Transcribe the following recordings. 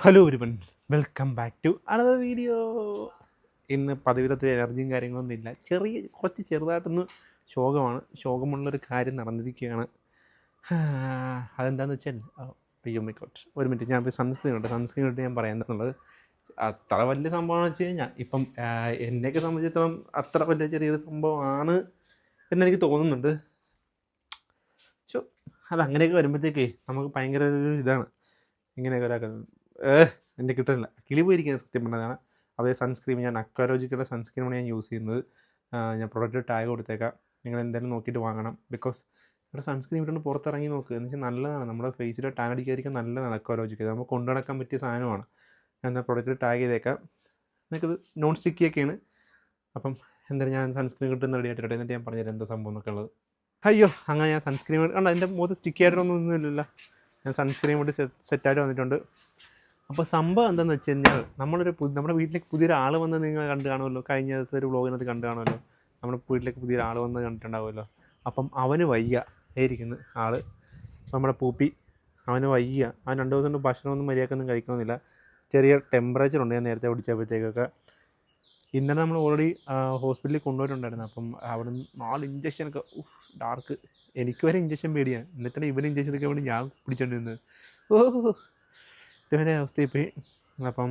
Hello ഒരുവൻ welcome back to another video ഇന്ന് പതിവിലത്തെ എനർജിയും കാര്യങ്ങളൊന്നും ഇല്ല. ചെറിയ കുറച്ച് ചെറുതായിട്ടൊന്ന് ശോകമാണ്. ശോകമുള്ളൊരു കാര്യം നടന്നിരിക്കുകയാണ്. അതെന്താണെന്ന് വെച്ചാൽ അയ്യോ മൈക്കോട്ട് ഒരു മിനിറ്റ് ഞാൻ ഇപ്പോൾ സൺസ്ക്രീൻ ഉണ്ട് സൺസ്ക്രീൻ ഇട്ട് ഞാൻ പറയാൻ എന്നുള്ളത് അത്ര വലിയ സംഭവമാണെന്ന് വെച്ച് കഴിഞ്ഞാൽ ഇപ്പം എന്നെയൊക്കെ സംബന്ധിച്ചിടത്തോളം അത്ര വലിയ ചെറിയൊരു സംഭവമാണ് എന്നെനിക്ക് തോന്നുന്നുണ്ട്. ഷോ അത് അങ്ങനെയൊക്കെ വരുമ്പോഴത്തേക്കേ നമുക്ക് ഭയങ്കര ഒരു ഇതാണ്. ഇങ്ങനെയൊക്കെ ഒരാക്കുന്നത് എന്റെ കിട്ടുന്നില്ല കിളി പോയിരിക്കുന്നത് സത്യം പറഞ്ഞതാണ്. അതേ സൺസ്ക്രീം ഞാൻ അക്വാലോജിക്കയുടെ സൺസ്ക്രീമാണ് ഞാൻ യൂസ് ചെയ്യുന്നത്. ഞാൻ പ്രൊഡക്റ്റ് ടാഗ് കൊടുത്തേക്കാം. നിങ്ങൾ എന്തായാലും നോക്കിയിട്ട് വാങ്ങണം. ബിക്കോസ് ഇവിടെ സൺസ്ക്രീം ഇട്ടുകൊണ്ട് പുറത്തിറങ്ങി നോക്കുക എന്ന് വെച്ചാൽ നല്ലതാണ്. നമ്മുടെ ഫേസിൽ ടാൻ അടിക്കാതിരിക്കാൻ നല്ലതാണ് അക്വാലോജിക്കൽ നമുക്ക് കൊണ്ടു നടക്കാൻ പറ്റിയ സാധനമാണ്. ഞാൻ എന്നാൽ പ്രൊഡക്റ്റ് ടാഗ് ചെയ്തേക്കാം. നിങ്ങൾക്കത് നോൺ സ്റ്റിക്കിയൊക്കെയാണ് അപ്പം എന്തായാലും ഞാൻ സൺസ്ക്രീം കിട്ടുന്ന റെഡി ആയിട്ട് എന്നിട്ട് ഞാൻ പറഞ്ഞുതരാം എന്താ സംഭവം എന്നൊക്കെ ഉള്ളത്. അയ്യോ അങ്ങനെ ഞാൻ സൺസ്ക്രീൻ കണ്ട എന്റെ മുഖത്ത് സ്റ്റിക്കി ആയിട്ടൊന്നും ഒന്നുമില്ലല്ലോ ഞാൻ സൺസ്ക്രീൻ കൊണ്ട് സെറ്റായിട്ട് വന്നിട്ടുണ്ട്. അപ്പോൾ സംഭവം എന്താണെന്ന് വെച്ച് കഴിഞ്ഞാൽ നമ്മളൊരു നമ്മുടെ വീട്ടിലേക്ക് പുതിയൊരു ആൾ വന്ന് നിങ്ങൾ കണ്ടു കാണുമല്ലോ? കഴിഞ്ഞ ദിവസം ഒരു വ്ളോഗിനകത്ത് കണ്ടു കാണുമല്ലോ? നമ്മുടെ വീട്ടിലേക്ക് പുതിയൊരു ആൾ വന്ന് കണ്ടിട്ടുണ്ടാവുമല്ലോ? അപ്പം അവന് വയ്യ ആയിരിക്കുന്നു ആൾ നമ്മുടെ പൂപ്പി അവന് വയ്യ. അവൻ രണ്ട് ദിവസം കൊണ്ട് ഭക്ഷണമൊന്നും മര്യാദക്കൊന്നും കഴിക്കണമെന്നില്ല. ചെറിയ ടെമ്പറേച്ചർ ഉണ്ട്. ഞാൻ നേരത്തെ പിടിച്ചപ്പോഴത്തേക്കൊക്കെ ഇന്നലെ നമ്മൾ ഓൾറെഡി ഹോസ്പിറ്റലിൽ കൊണ്ടുപോയിട്ടുണ്ടായിരുന്നു. അപ്പം അവിടെ നാല് ഇഞ്ചക്ഷനൊക്കെ ഉഫ് ഡാർക്ക് എനിക്ക് വരെ ഇഞ്ചക്ഷൻ പേടിയാണ് എന്നിട്ടാണ് ഇവന് ഇഞ്ചക്ഷൻ എടുക്കാൻ വേണ്ടി ഞാൻ പിടിച്ചോണ്ടിരുന്നത് ഓ ഇവന്റെ അവസ്ഥ ഇപ്പോൾ അപ്പം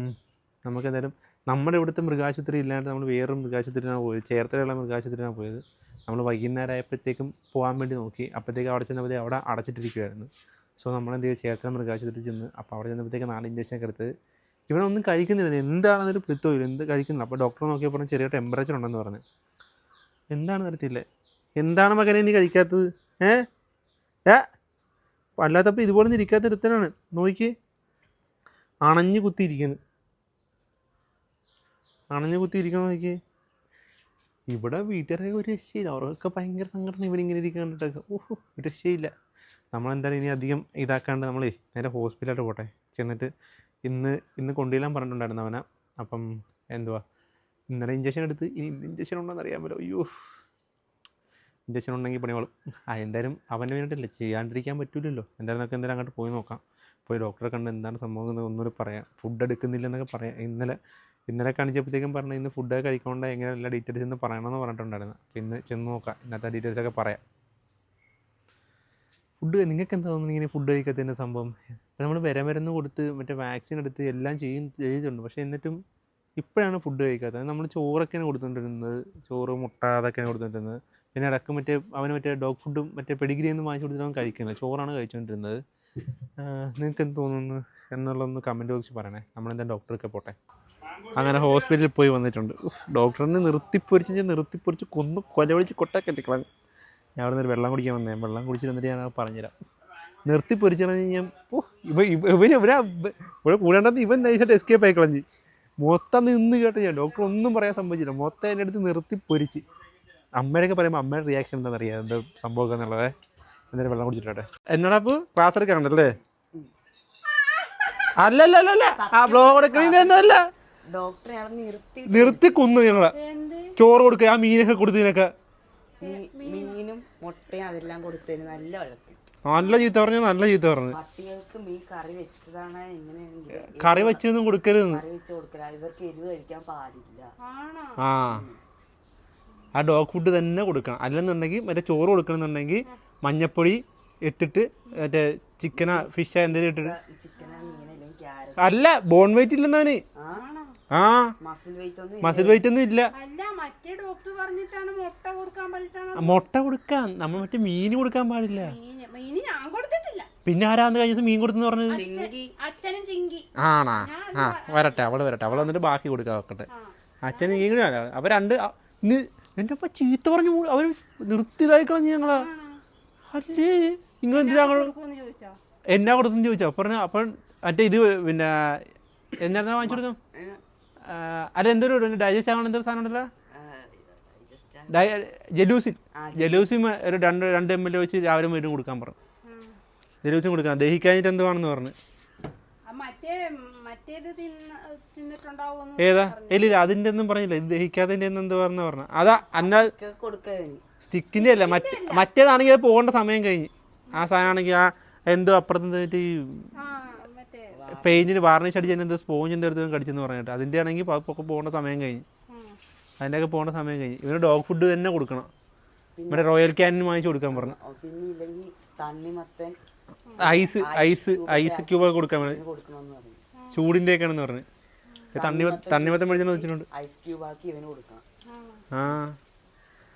നമുക്ക് എന്തായാലും നമ്മുടെ ഇവിടുത്തെ മൃഗാശുപത്രി ഇല്ലാണ്ട് നമ്മൾ വേറൊരു മൃഗാശുപത്രിയിലാണ് പോയത്. ചേർത്തലയുള്ള മൃഗാശുപത്രിയിലാണ് പോയത്. നമ്മൾ വൈകുന്നേരം ആയപ്പോഴത്തേക്കും പോകാൻ വേണ്ടി നോക്കി. അപ്പോഴത്തേക്കും അവിടെ ചെന്നപ്പോൾ അവിടെ അടച്ചിട്ടിരിക്കുമായിരുന്നു സോ നമ്മൾ എന്ത് ചെയ്തു? ചേർത്തല മൃഗാശുപത്രി ചെന്ന് അപ്പോൾ അവിടെ ചെന്നപ്പോഴത്തേക്ക് നാല് ഇഞ്ചക്ഷനൊക്കെ എടുത്ത് ഇവനൊന്നും കഴിക്കുന്നില്ല. എന്താണെന്നൊരു പിടുത്തമില്ല എന്ത് കഴിക്കുന്നില്ല. അപ്പോൾ ഡോക്ടർ നോക്കിയപ്പോൾ ചെറിയ ടെമ്പറേച്ചർ ഉണ്ടെന്ന് പറഞ്ഞു. എന്താണ് നടത്തിയില്ലേ എന്താണ് മകനെ നീ കഴിക്കാത്തത്? ഏ? ഏ? അല്ലാത്തപ്പോൾ ഇതുപോലെ ഇരിക്കാത്ത ഒരുത്തനാണ്. നോക്കി. അണഞ്ഞു കുത്തിയിരിക്കുന്നത് അണഞ്ഞു കുത്തിയിരിക്കണം നോക്കിയേ. ഇവിടെ വീട്ടുകാരൊക്കെ ഒരു രക്ഷയില്ല. അവർക്കൊക്കെ ഭയങ്കര സംഘടന ഇവരിങ്ങനെ ഇരിക്കാൻ കണ്ടിട്ടൊക്കെ ഓഹോ ഒരു രക്ഷയില്ല. നമ്മളെന്തായാലും ഇനി അധികം ഇതാക്കാണ്ട് നമ്മളേ നേരെ ഹോസ്പിറ്റലിലോട്ട് പോട്ടെ. ചെന്നിട്ട് ഇന്ന് ഇന്ന് കൊണ്ടുവരാൻ പറഞ്ഞിട്ടുണ്ടായിരുന്നു അവനെ. അപ്പം എന്തുവാ? ഇന്നലെ ഇഞ്ചക്ഷൻ എടുത്ത് ഇനി ഇഞ്ചക്ഷൻ ഉണ്ടോ അറിയാൻ പറ്റുമോ അയ്യോ. ഇഞ്ചക്ഷൻ ഉണ്ടെങ്കിൽ പണിയോളും ആ എന്തായാലും അവന്റെ വേണ്ടിയിട്ടല്ലേ ചെയ്യാണ്ടിരിക്കാൻ പറ്റില്ലല്ലോ എന്തായാലും നമുക്ക് എന്തായാലും അങ്ങോട്ട് പോയി നോക്കാം. പോയി ഡോക്ടറെ കണ്ട് എന്താണ് സംഭവം എന്ന് ഒന്നുകൂടി പറയാം. ഫുഡ് എടുക്കുന്നില്ലെന്നൊക്കെ പറയാം. ഇന്നലെ ഇന്നലെ കാണിച്ചപ്പോഴത്തേക്കും പറഞ്ഞു ഇന്ന് ഫുഡ് കഴിക്കൊണ്ട് എങ്ങനെ എല്ലാ ഡീറ്റെയിൽസ് എന്ന് പറയണമെന്ന് പറഞ്ഞിട്ടുണ്ടായിരുന്നു. ഇന്ന് ചെന്ന് നോക്കാം. ഇന്നത്തെ ഡീറ്റെയിൽസ് ഒക്കെ പറയാം. ഫുഡ് നിങ്ങൾക്ക് എന്താ തോന്നുന്നത് ഇങ്ങനെ ഫുഡ് കഴിക്കാത്തതിന്റെ സംഭവം? നമ്മൾ വര മരുന്ന് കൊടുത്ത് മറ്റേ വാക്സിൻ എടുത്ത് എല്ലാം ചെയ്യും ചെയ്തിട്ടുണ്ട്. പക്ഷേ എന്നിട്ടും ഇപ്പോഴാണ് ഫുഡ് കഴിക്കാത്തത്. നമ്മൾ ചോറൊക്കെയാണ് കൊടുത്തുകൊണ്ടിരുന്നത് ചോറ് മുട്ട അതൊക്കെയാണ് കൊടുത്തുകൊണ്ടിരുന്നത് പിന്നെ ഇടയ്ക്ക് മറ്റേ അവന് മറ്റേ ഡോഗ് ഫുഡും മറ്റേ പെഡിഗ്രി ഒന്നും വാങ്ങിച്ചു കൊടുത്തിട്ട് അവൻ കഴിക്കുന്നില്ല ചോറാണ് കഴിച്ചുകൊണ്ടിരുന്നത് നിങ്ങൾക്ക് എന്ത് തോന്നുന്നു എന്നുള്ളതൊന്ന് കമന്റ് ബോക്സിൽ പറയണേ. നമ്മളെന്താ ഡോക്ടറൊക്കെ പോട്ടെ. അങ്ങനെ ഹോസ്പിറ്റലിൽ പോയി വന്നിട്ടുണ്ട്. ഡോക്ടറിനെ നിർത്തിപ്പൊരിച്ച് നിർത്തിപ്പൊരിച്ച് കൊന്ന് കൊല വിളിച്ച് കൊട്ടൊക്കെ കളഞ്ഞു ഞാൻ അവിടെ നിന്ന് വെള്ളം കുടിക്കാൻ വന്നേ. വെള്ളം കുടിച്ചിട്ട് വന്നിട്ട് ഞാൻ പറഞ്ഞുതരാം. നിർത്തി നിർത്തിപ്പൊരിച്ചു ഞാൻ ഓ ഇവ ഇവ- ഇവന് ഇവനാ ഇവ- ഇവിടെ കൂടേണ്ടത് ഇവൻ നൈസായിട്ട് എസ്കേപ്പ് ആയി കളഞ്ഞ്. മൊത്തം നിന്ന് കേട്ടോ ഞാൻ. ഡോക്ടർ ഒന്നും പറയാൻ സംഭവിച്ചില്ല മൊത്തം എന്റെ അടുത്ത് നിർത്തി പൊരിച്ച്. അമ്മയുടെയൊക്കെ പറയുമ്പോൾ അമ്മയുടെ റിയാക്ഷൻ എന്താണെന്ന് അറിയാം എന്താ സംഭവമൊക്കെ എന്നുള്ളത്? എന്തായാലും വെള്ളം കുടിച്ചിട്ടെ എന്നടാ അപ്പോൾ ക്ലാസ് എടുക്കാനുണ്ടല്ലേ അല്ലല്ല അല്ലല്ല ആ ബ്ലോഗ് അവിടെ നിർത്തി നിർത്തി കൊന്നു ഞങ്ങളെ. ചോറ് കൊടുക്കുക ആ മീനൊക്കെ കൊടുത്തതിനൊക്കെ. മീനും മുട്ടയും അതെല്ലാം കൊടുത്തതിന് നല്ല വഴക്ക്. നല്ല ചീത്ത പറഞ്ഞു നല്ല ചീത്ത പറഞ്ഞു പട്ടികൾക്ക് മീൻ കറി വെച്ചതാണ് എങ്ങനെ കറി വെച്ചൊന്നും കൊടുക്കരുത് കറി വെച്ച് ഇവർക്ക് എരിവ് കഴിക്കാൻ പാടില്ല. ആ. ആ ഡോഗ് ഫുഡ് തന്നെ കൊടുക്കണം. അല്ലെന്നുണ്ടെങ്കിൽ മറ്റേ ചോറ് കൊടുക്കണമെന്നുണ്ടെങ്കിൽ മഞ്ഞപ്പൊടി ഇട്ടിട്ട് മറ്റേ ചിക്കനാ ഫിഷ് എന്തെങ്കിലും ഇട്ടിട്ട്. അല്ല ബോൺ വെയിറ്റ് ഇല്ലെന്നവന് ആണോ ആ. മസിൽ വെയിറ്റ് ഒന്നും മസിൽ വെയിറ്റ് ഒന്നും ഇല്ല. അല്ല മറ്റേ ഡോക്ടർ പറഞ്ഞിട്ടാണ് മുട്ട കൊടുക്കാൻ പറഞ്ഞിട്ടാണ് മുട്ട കൊടുക്കാൻ നമ്മൾ മറ്റേ മീൻ കൊടുക്കാൻ പാടില്ല. പിന്നെ ആരാന്ന് കഴിഞ്ഞ മീൻ കൊടുത്തെന്ന് പറഞ്ഞത്? ആണാ. ആ വരട്ടെ അവൾ വരട്ടെ. അവൾ വന്നിട്ട് ബാക്കി കൊടുക്കാൻ വെക്കട്ടെ അച്ഛനും ഇങ്ങനെ അവർ രണ്ട് എന്റെ അപ്പ ചീത്ത പറഞ്ഞു അവർ നിർത്തിയതായി കളഞ്ഞു ഞങ്ങളാ. അല്ലേ? നിങ്ങൾ എന്തിനാ എന്നാ കൊടുത്തെന്ന് ചോദിച്ചോ? പറഞ്ഞു അപ്പോൾ മറ്റേ ഇത് പിന്നെ എന്നാ വാങ്ങിച്ചു കൊടുക്കും? അല്ല എന്തോ ഡൈജസ്റ്റ് ആവണ എന്തോ സാധനം ഉണ്ടല്ലോ? ജലൂസിൻ. ജലൂസിൻ. ഒരു രണ്ട് രണ്ട് എം എൽ വെച്ച് രാവിലെ വീണ്ടും കൊടുക്കാൻ പറഞ്ഞു. ജലൂസിൻ കൊടുക്കാം ദഹിക്കാഞ്ഞിട്ട് എന്തുവാണെന്ന് പറഞ്ഞു. ഏതാ? ഇല്ല അതിന്റെ ഒന്നും പറഞ്ഞില്ല. ഇത് ദഹിക്കാതിന്റെ എന്ത് പറഞ്ഞു പറഞ്ഞ. അതാ അന്നാ സ്റ്റിക്കിന്റെ അല്ല മറ്റേ മറ്റേതാണെങ്കിൽ അത് പോകേണ്ട സമയം കഴിഞ്ഞ്. ആ സാധനമാണെങ്കിൽ ആ എന്തോ അപ്പുറത്ത് ഈ ആ മറ്റേ പെയിന്റിന് വാർണിഷ് അടിച്ചതിന് എന്തോ സ്പോഞ്ചിന്റെ അടുത്ത് കടിച്ചെന്ന് പറഞ്ഞിട്ട്. അതിന്റെ ആണെങ്കിൽ ഒക്കെ പോകേണ്ട സമയം കഴിഞ്ഞ്. അതിന്റെയൊക്കെ പോകേണ്ട സമയം കഴിഞ്ഞ്. ഇവന് ഡോഗ് ഫുഡ് തന്നെ കൊടുക്കണം. ഇവിടെ റോയൽ ക്യാനിന് വാങ്ങിച്ചു കൊടുക്കാൻ പറഞ്ഞു. ഐസ് ഐസ് ഐസ് ക്യൂബ് കൊടുക്കാൻ പറഞ്ഞു. ഇവന് ഒക്കെ ആണെന്ന് പറഞ്ഞു തണ്ണി തണ്ണിമത്തം വെച്ചിട്ടുണ്ട് ഐസ് ക്യൂബ് ആക്കി ഇവന് കൊടുക്കണം. ആ.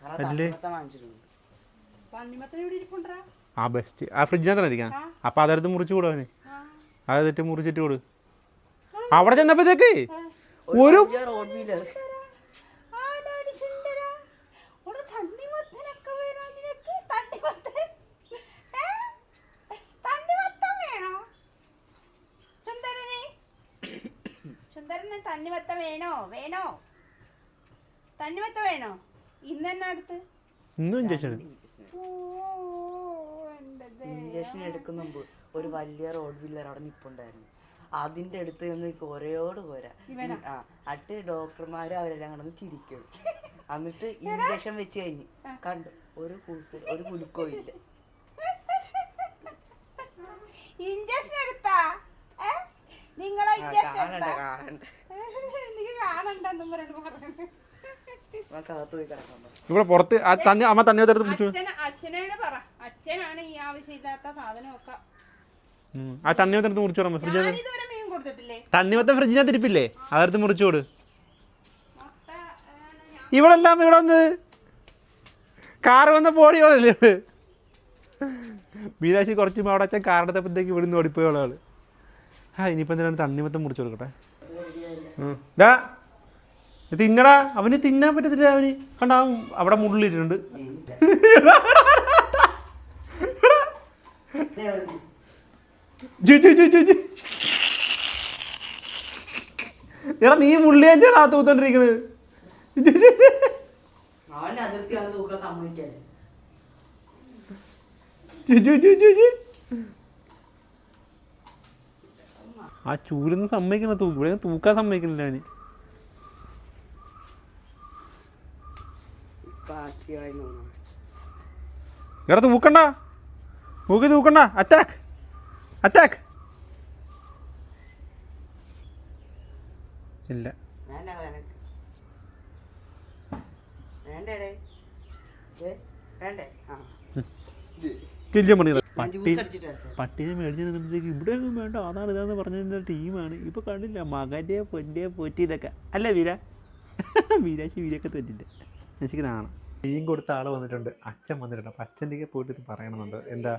ഇവിടെ ആ ബെസ്റ്റ്. ആ അപ്പം അതെടുത്ത് മുറിച്ച് കൊടു അവന്. അതെടുത്ത് മുറിച്ചിട്ട് കൊടു. അവിടെ ചെന്നപ്പോഴത്തേക്ക് ഒരു റോഡ് വീലർ ആടാടി സുന്ദര ഒരു തണ്ണിമത്തനൊക്കെ വേണോ നിനക്ക് തണ്ണിമത്തൻ ഏ? തണ്ണിമത്തൻ വേണോ സുന്ദരനെ തണ്ണിമത്തൻ വേണോ? വേണോ? തന്നിവത്ത വേണോ? ഇന്ന് തന്നെ അടുത്ത് ഇന്നും ഇഞ്ചക്ഷൻ എടുക്കുന്ന മുമ്പ് ഒരു വലിയ റോഡ് വീലർ അവിടെ നിപ്പുണ്ടായിരുന്നു. അതിന്റെ അടുത്ത് നിന്ന് കൊരയോട് കൊര ആ അട്ട് ഡോക്ടർമാരും അവരെല്ലാം കിടന്ന് ചിരിക്കും. എന്നിട്ട് ഇഞ്ചക്ഷൻ വെച്ച് കഴിഞ്ഞ് കണ്ടു ഒരു കൂസ് ഒരു കുലുക്കോ ഇല്ല ഇഞ്ചക്ഷൻ എടുത്താ? നിങ്ങളെ ഇഞ്ചക്ഷൻ കാണണ്ടെന്നും പറഞ്ഞു. പറഞ്ഞു. ഇവിടെ പുറത്ത് ആ തണ്ണി അമ്മ തന്നെ പിടിച്ചു അച്ഛനോട് പറ. അച്ഛനാണ് ഈ ആവശ്യമില്ലാത്ത സാധനമൊക്കെ. ആ തണ്ണിമത്തെടുത്ത് മുറിച്ചു കൊടുക്കാം തണ്ണിമത്തം ഫ്രിഡ്ജിനകത്ത് ഇരിപ്പില്ലേ അതെടുത്ത് മുറിച്ചു കൊടു ഇവിടെ എല്ലാം ഇവിടെ വന്നത്? കാറ് വന്ന പോടി ഇവിടെ മീനാശി കുറച്ച് അവിടെ അച്ഛൻ കാറെടുത്തപ്പോഴത്തേക്ക് ഇവിടുന്ന് ഓടിപ്പോയുള്ള ആൾ. ആ ഇനിയിപ്പോൾ എന്തിനാണ് തണ്ണിമത്തം മുറിച്ചു കൊടുക്കട്ടെ. ഡാ തിന്നടാ. അവന് തിന്നാൻ പറ്റത്തില്ല അവന്. കണ്ട അവിടെ മുള്ളിട്ടുണ്ട് ജി, ജി, ജി, ജി, ജി. എടാ നീ മുള്ളി തന്നെയാണ് ആ തൂത്തോണ്ടിരിക്കണത് ജി, ജി, ജി. അവന്റെ അതിർത്തി അത് തൂക്കാൻ സമ്മതിച്ചാൽ ആ ചൂരൊന്നും സമ്മതിക്കണ തൂക്ക് ഇവിടെ തൂക്കാൻ സമ്മതിക്കണില്ല അവന്. ഇവിടെ എടാ തൂക്കണ്ട. തൂക്കി തൂക്കണ്ട. അറ്റാക്ക് അറ്റാക്ക് ഇല്ല. കില്യം പണി ഞാൻ പട്ടി പട്ടിനെ മേടിച്ചു നിന്നിട്ട് ഇവിടെ ഒന്നും വേണ്ട അതാണ് ഇതാന്ന് പറഞ്ഞിരുന്ന ടീമാണ്. ഇപ്പൊ കണ്ടില്ല മകന്റെ പൊന്റെ പൊറ്റി ഇതൊക്കെ. അല്ല വീര. വീരാശി വീരൊക്കെ തെറ്റില്ല നശിക്കുന്നതാണ് മീൻ കൊടുത്ത ആൾ വന്നിട്ടുണ്ട് അച്ഛൻ വന്നിട്ടുണ്ട്. അപ്പം അച്ഛന്റെ പോയിട്ട് ഇത് പറയണമെന്നുണ്ട് എന്താ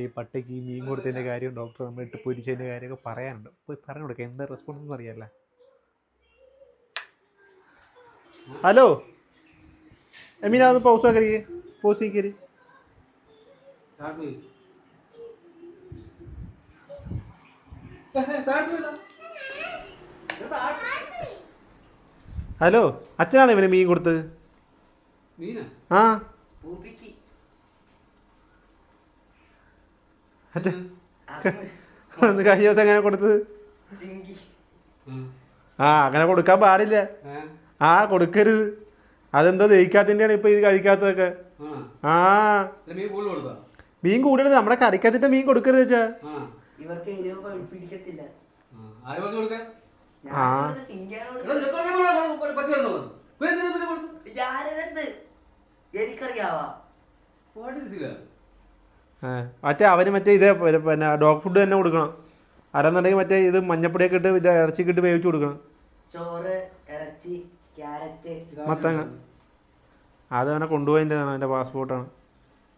ഈ പട്ടിക്ക് ഈ മീൻ കൊടുത്തതിന്റെ കാര്യം ഡോക്ടർ നമ്മൾ ഇട്ട് പൊരിച്ചതിന്റെ കാര്യമൊക്കെ പറയാനുണ്ട്. പോയി പറഞ്ഞു കൊടുക്കുക എന്താ റെസ്പോൺസ് എന്ന് അറിയാമല്ല ഹലോ? എമീന ഒന്ന് പൗസ് ആക്കി പോസ് ചെയ്യ് ഹലോ അച്ഛനാണ് ഇവന് മീൻ കൊടുത്തത് ആ. അച്ഛൻ കഴിഞ്ഞ ദിവസം എങ്ങനെ കൊടുത്തത്? ചിങ്കി. ആ അങ്ങനെ കൊടുക്കാൻ പാടില്ല. ആ കൊടുക്കരുത്. അതെന്തോ ദഹിക്കാത്തതിന്റെയാണ് ഇപ്പൊ ഇത് കഴിക്കാത്തതൊക്കെ. ആ. മീൻ കൂടുതൽ കൂടരുത്. നമ്മുടെ കറിക്കത്തിന്റെ മീൻ കൊടുക്കരുത് വെച്ചാ ആ. ഇവർക്ക് പ- പിടിക്കത്തില്ല. ആര് പറഞ്ഞു കൊടുക്കാൻ എനിക്കറിയാവാ? മറ്റേ അവന് മറ്റേ ഇതേ പിന്നെ ഡോഗ് ഫുഡ് തന്നെ കൊടുക്കണം. അതെന്നുണ്ടെങ്കിൽ മറ്റേ ഇത് മഞ്ഞപ്പൊടിയൊക്കെ ഇട്ട് ഇത് ഇറച്ചി ഇട്ട് വേവിച്ച് കൊടുക്കണം. ചോറ് ഇറച്ചി ക്യാരറ്റ്. മത്തങ്ങ. അത് അവനെ കൊണ്ടുപോയതിന്റെതാണ് അവന്റെ പാസ്പോർട്ടാണ്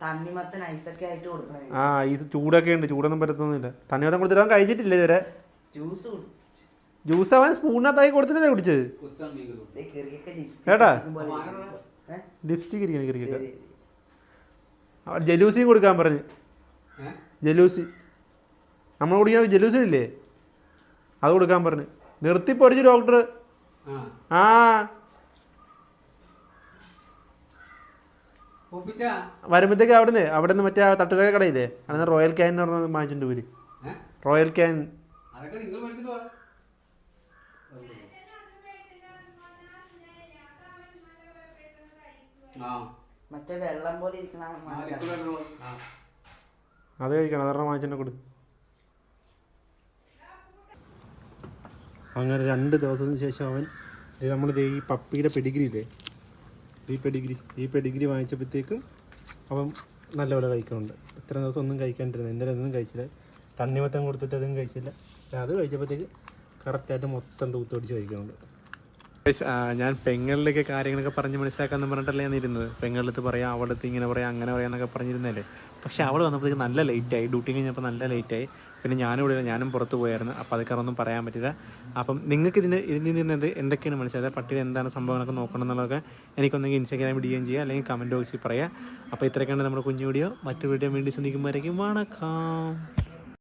തണ്ണിമത്തൻ ഐസൊക്കെ ആയിട്ട് കൊടുക്കണേ ആ ഈ ചൂടൊക്കെ ഉണ്ട്. ചൂടൊന്നും പറ്റത്തൊന്നുമില്ല. തണ്ണിമത്തം കൊടുത്തിട്ട് അവൻ കഴിച്ചിട്ടില്ല ഇതുവരെ? ജ്യൂസ് കുടി ജ്യൂസ് അവൻ സ്പൂണിനകത്തായി കൊടുത്തിട്ടല്ലേ കുടിച്ചത്? ഏട്ടാ. ലിപ്സ്റ്റിക് ഇരിക്കണം കിരിക്കട്ടെ ശരി. അവൻ ജലൂസിയും കൊടുക്കാൻ പറഞ്ഞു? ജലൂസി നമ്മൾ കുടിക്കുന്ന ജലൂസി ഇല്ലേ? അത് കൊടുക്കാൻ പറഞ്ഞു. നിർത്തി പഠിച്ചു ഡോക്ടർ ആ. ആ പൊപ്പിച്ചാ? വരുമ്പോഴത്തേക്ക് അവിടുന്ന് അവിടെ നിന്ന് മറ്റേ തട്ടുകര തട്ടുകട കടയില്ലേ? അവിടെ റോയൽ ക്യാൻ എന്ന് പറഞ്ഞ വാങ്ങിച്ചിട്ടുണ്ട് പോര്. Royal can. അത് കഴിക്കണം അതെണ്ണം വാങ്ങിച്ചിട്ട് കൊടു. അങ്ങനെ രണ്ട് ദിവസത്തിന് ശേഷം അവൻ ദേ നമ്മളിത് ഈ പപ്പിയുടെ പെഡിഗ്രി ഇല്ലേ ഈ പെഡിഗ്രി ഈ പെഡിഗ്രി വാങ്ങിച്ചപ്പോഴത്തേക്കും അവൻ നല്ലപോലെ കഴിക്കുന്നുണ്ട്. ഇത്ര ദിവസം ഒന്നും കഴിക്കാണ്ടിരുന്നു ഇന്നലെ ഒന്നും കഴിച്ചില്ല. തണ്ണിമത്തം കൊടുത്തിട്ട് അതും കഴിച്ചില്ല. അത് കഴിച്ചപ്പോഴത്തേക്ക് കറക്റ്റായിട്ട് മൊത്തം തൂത്തോടിച്ച് കഴിക്കുന്നുണ്ട്. ഞാൻ പെങ്ങളിലൊക്കെ കാര്യങ്ങളൊക്കെ പറഞ്ഞ് മനസ്സിലാക്കാന്ന് പറഞ്ഞിട്ടല്ലേ ഞാൻ ഇരുന്നത്. പെങ്ങളിലത്ത് പറയാം അവിടുത്തെ ഇങ്ങനെ പറയാം അങ്ങനെ പറയാം എന്നൊക്കെ പറഞ്ഞിരുന്നല്ലേ പക്ഷെ അവൾ വന്നപ്പോഴത്തേക്ക് നല്ല ലേറ്റായി ഡ്യൂട്ടി കഴിഞ്ഞപ്പോൾ നല്ല ലേറ്റായി പിന്നെ ഞാനും ഇവിടെ ഞാനും പുറത്ത് പോയായിരുന്നു. അപ്പോൾ അതൊക്കെ ഒന്നും പറയാൻ പറ്റില്ല അപ്പം നിങ്ങൾക്ക് ഇതിന്റെ ഇതിൽ നിന്ന് എന്ത് എന്തൊക്കെയാണ് മനസ്സിലായത്? പട്ടിയുടെ എന്താണ് സംഭവങ്ങളൊക്കെ നോക്കണം എന്നുള്ളതൊക്കെ എനിക്കൊന്നെങ്കിൽ ഇൻസ്റ്റാഗ്രാമിൽ ഡി എം ചെയ്യുക അല്ലെങ്കിൽ കമന്റ് ബോക്സിൽ പറയാം അപ്പോൾ ഇത്രയൊക്കെയാണ് നമ്മുടെ കുഞ്ഞു വീഡിയോ മറ്റു വീഡിയോ വീണ്ടും ശ്രദ്ധിക്കുമ്പോഴായിരിക്കും വണക്കാം.